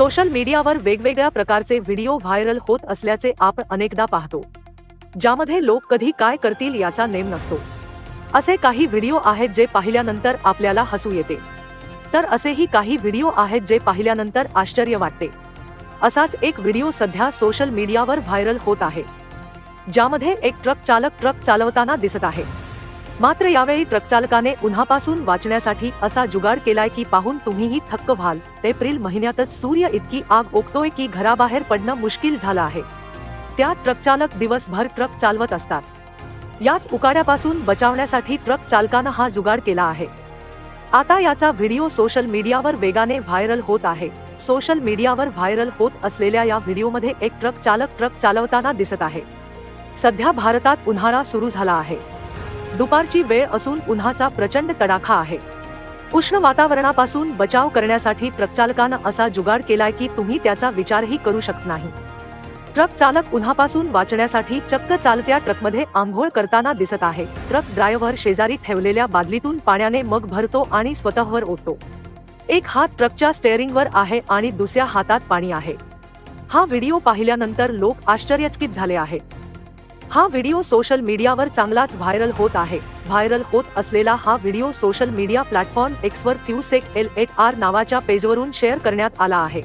Social मीडियावर वेगवेगळ्या प्रकारचे व्हिडिओ व्हायरल होत असल्याचे आपण अनेकदा पाहतो ज्यामध्ये लोक कधी काय करतील याचा नेम नसतो. असे काही व्हिडिओ आहेत जे पाहिल्यानंतर आपल्याला हसू येते. तर असेही काही व्हिडिओ आहेत जे पाहिल्यानंतर आश्चर्य वाटते. असाच एक व्हिडिओ सध्या सोशल मीडियावर व्हायरल होत आहे ज्यामध्ये एक ट्रक चालक ट्रक चालवताना दिसत आहे. मात्र यावेळी ट्रक चालकाने उन्हापासून वाचण्यासाठी असा जुगाड केलाय की पाहून तुम्हीही थक्क व्हाल. एप्रिल महिन्यातच सूर्य इतकी आग ओकतोय की घराबाहेर पडणं मुश्किल झालं आहे. त्यात ट्रक चालक दिवसभर ट्रक चालवत असतात. याच उकाड्यापासून बचावण्यासाठी ट्रक चालकानं हा जुगाड केला आहे. आता याचा व्हिडिओ सोशल मीडियावर वेगाने व्हायरल होत आहे. सोशल मीडियावर व्हायरल होत असलेल्या या व्हिडिओमध्ये एक ट्रक चालक ट्रक चालवताना दिसत आहे. सध्या भारतात उन्हाळा सुरू झाला आहे. दुपारची वेळ असून उन्हाचा प्रचंड तडाखा आहे. उष्ण वातावरणापासून बचाव करण्यासाठी ट्रक चालकानं असा जुगाड केलाय की तुम्ही त्याचा विचारही करू शकत नाही. ट्रक चालक उन्हापासून वाचण्यासाठी चक्क चालत्या ट्रकमध्ये आंघोळ करताना दिसत आहे. ट्रक ड्रायव्हर शेजारी ठेवलेल्या बादलीतून पाण्याने मग भरतो आणि स्वतःवर ओढतो एक हात ट्रकच्या स्टेअरिंगवर आहे आणि दुसऱ्या हातात पाणी आहे. हा व्हिडिओ पाहिल्यानंतर लोक आश्चर्यचकित झाले आहेत. हा व्हिडिओ सोशल मीडियावर चांगलाच व्हायरल होत आहे. व्हायरल होत असलेला हा व्हिडिओ सोशल मीडिया प्लॅटफॉर्म एक्सवर क्यूसेक एल एट आर नावाच्या पेजवरून शेअर करण्यात आला आहे.